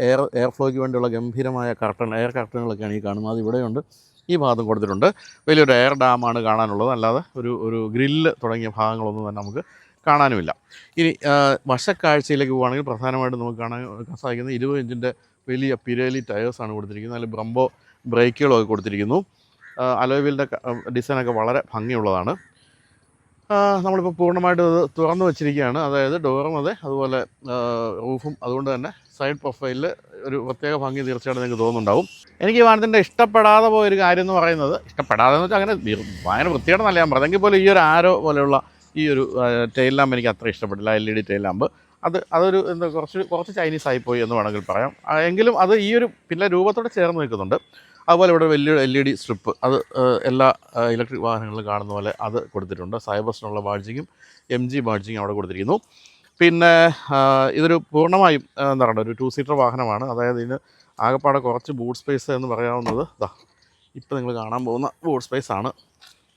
എയർ എയർ ഫ്ലോയ്ക്ക് വേണ്ടിയുള്ള ഗംഭീരമായ കർട്ടൺ എയർ കർട്ടണുകളൊക്കെയാണ് ഈ കാണുന്നത്. അത് ഇവിടെയുണ്ട്. ഈ ഭാഗത്തും കൊടുത്തിട്ടുണ്ട്. വലിയൊരു എയർ ഡാമാണ് കാണാനുള്ളത്. അല്ലാതെ ഒരു ഒരു ഗ്രില്ല് തുടങ്ങിയ ഭാഗങ്ങളൊന്നും തന്നെ നമുക്ക് കാണാനുമില്ല. ഇനി വശക്കാഴ്ചയിലേക്ക് പോവുകയാണെങ്കിൽ പ്രധാനമായിട്ടും നമുക്ക് കാണാൻ സാധിക്കുന്നത് ഇരുപത് ഇഞ്ചിന്റെ വലിയ പിരേലി ടയേഴ്സാണ് കൊടുത്തിരിക്കുന്നത്. അതിൽ ബ്രംബോ ബ്രേക്കുകളൊക്കെ കൊടുത്തിരിക്കുന്നു. അലോയ് വീലിന്റെ ഡിസൈനൊക്കെ വളരെ ഭംഗിയുള്ളതാണ്. നമ്മളിപ്പോൾ പൂർണമായിട്ടും അത് തുറന്നു വെച്ചിരിക്കുകയാണ്. അതായത് ഡോറും അതെ അതുപോലെ റൂഫും അതുകൊണ്ട് തന്നെ സൈഡ് പ്രൊഫൈലിൽ ഒരു പ്രത്യേക ഭംഗി തീർച്ചയായിട്ടും നിങ്ങൾക്ക് തോന്നുന്നുണ്ടാവും. എനിക്ക് ഈ വാഹനത്തിന്റെ ഇഷ്ടപ്പെടാതെ പോയൊരു കാര്യം എന്ന് പറയുന്നത് ഇഷ്ടപ്പെടാതെ എന്ന് വെച്ചാൽ അങ്ങനെ ഭയങ്കര വൃത്തിയോടെ നല്ല ഞാൻ പറഞ്ഞെങ്കിൽ പോലും ഈ ഒരു ആരോ പോലെയുള്ള ഈ ഒരു ടെയിൽ ലാമ്പ് എനിക്ക് അത്ര ഇഷ്ടപ്പെട്ടില്ല L E D tail lamp അത് അതൊരു എന്താ കുറച്ച് കുറച്ച് ചൈനീസ് ആയിപ്പോയി എന്ന് വേണമെങ്കിൽ പറയാം. എങ്കിലും അത് ഈ ഒരു പിന്നെ രൂപത്തോടെ ചേർന്ന് നിൽക്കുന്നുണ്ട്. അതുപോലെ ഇവിടെ വലിയ എൽ ഇ ഡി സ്ട്രിപ്പ് അത് എല്ലാ ഇലക്ട്രിക് വാഹനങ്ങളിലും കാണുന്ന പോലെ അത് കൊടുത്തിട്ടുണ്ട്. സൈബസിനുള്ള ബാഡ്ജിങ്ങും എം ജി ബാഡ്ജിങ്ങും അവിടെ കൊടുത്തിരിക്കുന്നു. പിന്നെ ഇതൊരു പൂർണമായും എന്താ പറയുക ഒരു ടു സീറ്റർ വാഹനമാണ്. അതായത് ഇതിന് ആകെപ്പാടെ കുറച്ച് ബൂട്ട് സ്പേസ് എന്ന് പറയാവുന്നത് ഇതാ ഇപ്പോൾ നിങ്ങൾ കാണാൻ പോകുന്ന ബൂട്ട് സ്പേസ് ആണ്.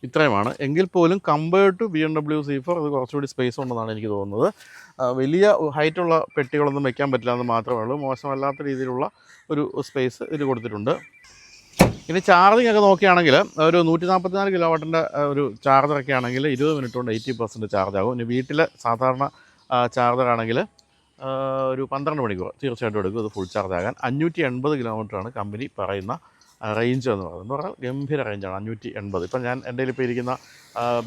ഇത്രയുമാണ്. എങ്കിൽ പോലും compared to B M W C four ഇത് കുറച്ചുകൂടി സ്പേസ് ഉണ്ടെന്നാണ് എനിക്ക് തോന്നുന്നത്. വലിയ ഹൈറ്റുള്ള പെട്ടികളൊന്നും വെക്കാൻ പറ്റില്ല എന്ന് മാത്രമേ ഉള്ളൂ. മോശമല്ലാത്ത രീതിയിലുള്ള ഒരു സ്പേസ് ഇതിൽ കൊടുത്തിട്ടുണ്ട്. ഇനി ചാർജിങ് ഒക്കെ നോക്കുകയാണെങ്കിൽ ഒരു നൂറ്റി നാൽപ്പത്തിനാല് കിലോ വാട്ടിന്റെ ഒരു ചാർജറൊക്കെ ആണെങ്കിൽ ഇരുപത് മിനിറ്റ് കൊണ്ട് എയ്റ്റി പെർസെന്റ് ചാർജ് ആകും. ഇനി വീട്ടിലെ സാധാരണ ചാർജർ ആണെങ്കിൽ ഒരു പന്ത്രണ്ട് മണിക്കൂർ തീർച്ചയായിട്ടും എടുക്കും. ഇത് ഫുൾ ചാർജ് ആകാൻ. അഞ്ഞൂറ്റി എൺപത് കിലോമീറ്ററാണ് കമ്പനി പറയുന്ന റേഞ്ച് എന്ന് പറയുന്നത്. പറഞ്ഞാൽ ഗംഭീര റേഞ്ചാണ് അഞ്ഞൂറ്റി എൺപത് ഇപ്പം ഞാൻ എന്റെ ഇപ്പോൾ ഇരിക്കുന്ന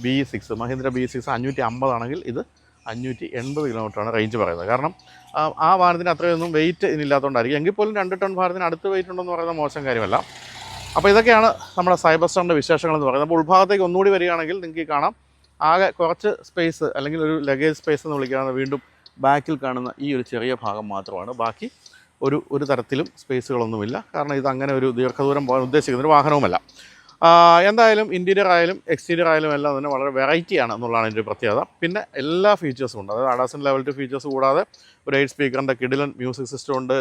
B six Mahindra B six അഞ്ഞൂറ്റി അമ്പതാണെങ്കിൽ ഇത് അഞ്ഞൂറ്റി എൺപത് കിലോമീറ്ററാണ് റേഞ്ച് പറയുന്നത്. കാരണം ആ, വാഹനത്തിന് അത്രയൊന്നും വെയിറ്റ് ഇതിനില്ലാത്തതുകൊണ്ടായിരിക്കും എങ്കിൽ പോലും രണ്ട് ടൺ ഭാരത്തിന് അടുത്ത് വെയിറ്റ് ഉണ്ടെന്ന് പറയുന്നത് മോശം കാര്യമല്ല. അപ്പോൾ ഇതൊക്കെയാണ് നമ്മുടെ സൈബർ സ്റ്റാറിന്റെ വിശേഷങ്ങൾ എന്ന് പറയുന്നത്. അപ്പോൾ ഉൾഭാഗത്തേക്ക് ഒന്നുകൂടി വരികയാണെങ്കിൽ നിങ്ങൾക്ക് കാണാം. ആകെ കുറച്ച് സ്പേസ് അല്ലെങ്കിൽ ഒരു ലഗേജ് സ്പേസ് എന്ന് വിളിക്കാവുന്ന വീണ്ടും ബാക്കിൽ കാണുന്ന ഈ ഒരു ചെറിയ ഭാഗം മാത്രമാണ്. ബാക്കി ഒരു ഒരു തരത്തിലും സ്പേസുകളൊന്നുമില്ല. കാരണം ഇത് അങ്ങനെ ഒരു ദീർഘദൂരം പോകാൻ ഉദ്ദേശിക്കുന്ന ഒരു വാഹനവുമല്ല. എന്തായാലും ഇന്റീരിയർ ആയാലും എക്സ്റ്റീരിയർ ആയാലും എല്ലാം തന്നെ വളരെ വെറൈറ്റിയാണ് എന്നുള്ളതാണ് ഇതിന്റെ പ്രത്യേകത. പിന്നെ എല്ലാ ഫീച്ചേഴ്സും ഉണ്ട്. അതായത് അഡാസൻ ലെവൽ ടു ഫീച്ചേഴ്സ് കൂടാതെ ഒരു എയ്റ്റ് സ്പീക്കറിന്റെ കിഡിലൻ മ്യൂസിക് സിസ്റ്റം ഉണ്ട്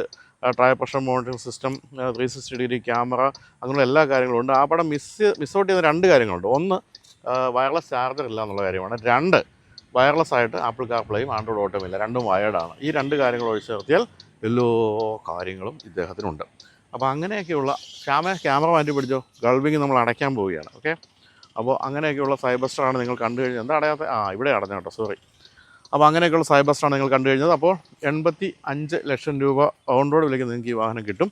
tyre pressure monitoring system three sixty degree camera അങ്ങനെയുള്ള എല്ലാ കാര്യങ്ങളും ഉണ്ട്. ആ പടം മിസ് മിസ് ഔട്ട് ചെയ്യുന്ന രണ്ട് കാര്യങ്ങളുണ്ട്. ഒന്ന് വയർലെസ് ചാർജർ ഇല്ല എന്നുള്ള കാര്യമാണ്. രണ്ട് വയർലെസ് ആയിട്ട് ആപ്പിൾ കാർപ്ലേയും ആൻഡ്രോയിഡ് ഓട്ടോമില്ല രണ്ടും വയർഡാണ് ഈ രണ്ട് കാര്യങ്ങൾ ഒഴിച്ചു നിർത്തിയാൽ എല്ലാ കാര്യങ്ങളും ഇദ്ദേഹത്തിനുണ്ട്. അപ്പോൾ അങ്ങനെയൊക്കെയുള്ള ക്യാമറ മാറ്റി പിടിച്ചോ? ഗൾവിങ് നമ്മൾ അടയ്ക്കാൻ പോവുകയാണ് ഓക്കെ? അപ്പോൾ അങ്ങനെയൊക്കെയുള്ള സൈബർ സ്റ്റാറാണ് നിങ്ങൾ കണ്ടു കഴിഞ്ഞത്. എന്താ അടയാത്ത? ആ ഇവിടെ അടഞ്ഞ കേട്ടോ സോറി. അപ്പോൾ അങ്ങനെയൊക്കെയുള്ള സൈബർ സ്റ്റാറാണ് നിങ്ങൾ കണ്ടു കഴിഞ്ഞത്. അപ്പോൾ എൺപത്തി അഞ്ച് ലക്ഷം രൂപ ഓൺ റോഡ് വിലയ്ക്ക് നിങ്ങൾക്ക് ഈ വാഹനം കിട്ടും.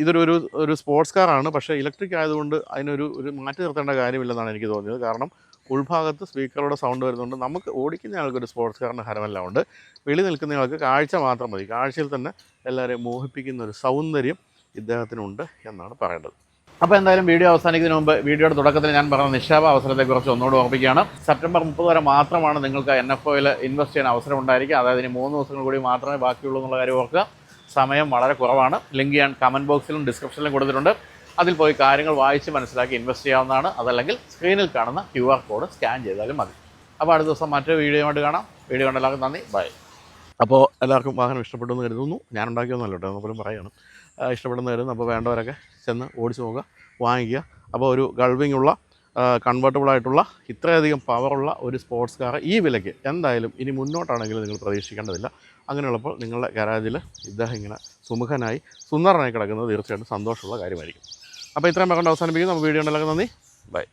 ഇതൊരു ഒരു ഒരു സ്പോർട്സ് കാറാണ്. പക്ഷേ ഇലക്ട്രിക് ആയതുകൊണ്ട് അതിനൊരു ഒരു മാറ്റി നിർത്തേണ്ട കാര്യമില്ലെന്നാണ് എനിക്ക് തോന്നിയത്. കാരണം ഉൾഭാഗത്ത് സ്പീക്കറുടെ സൗണ്ട് വരുന്നുണ്ട്. നമുക്ക് ഓടിക്കുന്ന ആൾക്കൊരു സ്പോർട്സ് കാറിന്റെ ഹരമെല്ലാം ഉണ്ട്. വെളി നിൽക്കുന്നയാൾക്ക് കാഴ്ച മാത്രം മതി. കാഴ്ചയിൽ തന്നെ എല്ലാവരെയും മോഹിപ്പിക്കുന്ന ഒരു സൗന്ദര്യം ഇദ്ദേഹത്തിനുണ്ട് എന്നാണ് പറയേണ്ടത്. അപ്പോൾ എന്തായാലും വീഡിയോ അവസാനിക്കുന്നതിന് മുമ്പ് വീഡിയോയുടെ തുടക്കത്തിൽ ഞാൻ പറഞ്ഞ നിക്ഷേപ അവസരത്തെക്കുറിച്ച് ഒന്നുകൂടി ഓർപ്പിക്കുകയാണ് സെപ്റ്റംബർ മുപ്പത് വരെ മാത്രമാണ് നിങ്ങൾക്ക് എൻ എഫ് ഒയിൽ ഇൻവെസ്റ്റ് ചെയ്യാൻ അവസരം ഉണ്ടായിരിക്കുക. അതായത് ഇനി മൂന്ന് ദിവസങ്ങൾ കൂടി മാത്രമേ ബാക്കിയുള്ളൂ എന്നുള്ള കാര്യം ഓർക്കുക. സമയം വളരെ കുറവാണ്. ലിങ്ക് ഞാൻ കമന്റ് ബോക്സിലും ഡിസ്ക്രിപ്ഷനിലും കൊടുത്തിട്ടുണ്ട്. അതിൽ പോയി കാര്യങ്ങൾ വായിച്ച് മനസ്സിലാക്കി ഇൻവെസ്റ്റ് ചെയ്യാവുന്നതാണ്. അതല്ലെങ്കിൽ സ്ക്രീനിൽ കാണുന്ന ക്യു ആർ കോഡ് സ്കാൻ ചെയ്താലും മതി. അപ്പോൾ അടുത്ത ദിവസം മറ്റൊരു വീഡിയോയുമായിട്ട് കാണാം. വീഡിയോ കണ്ട എല്ലാവർക്കും നന്ദി. ബൈ അപ്പോൾ എല്ലാവർക്കും വാഹനം ഇഷ്ടപ്പെട്ടു എന്ന് കരുതുന്നു. ഞാൻ ഉണ്ടാക്കിയൊന്നുമല്ല കേട്ടോ എന്നപ്പോഴും പറയണം. ഇഷ്ടപ്പെടുന്ന കരുതുന്നു. അപ്പോൾ വേണ്ടവരൊക്കെ ചെന്ന് ഓടിച്ചു നോക്കുക വാങ്ങിക്കുക. അപ്പോൾ ഒരു ഗൾവിംഗ് ഉള്ള കൺവേർട്ടബിൾ ആയിട്ടുള്ള ഇത്രയധികം പവറുള്ള ഒരു സ്പോർട്സ് കാർ ഈ വിലയ്ക്ക് എന്തായാലും ഇനി മുന്നോട്ടാണെങ്കിലും നിങ്ങൾ പ്രതീക്ഷിക്കേണ്ടതില്ല. അങ്ങനെയുള്ളപ്പോൾ നിങ്ങളുടെ ഗരാജിൽ ഇദ്ദേഹം ഇങ്ങനെ സുമുഖനായി സുന്ദരനായി കിടക്കുന്നത് തീർച്ചയായിട്ടും സന്തോഷമുള്ള കാര്യമായിരിക്കും. അപ്പോൾ ഇത്രയും പറഞ്ഞ് അവസാനിപ്പിക്കുന്നു. നമുക്ക് വീഡിയോ ഉണ്ടല്ലോ നന്ദി. ബൈ.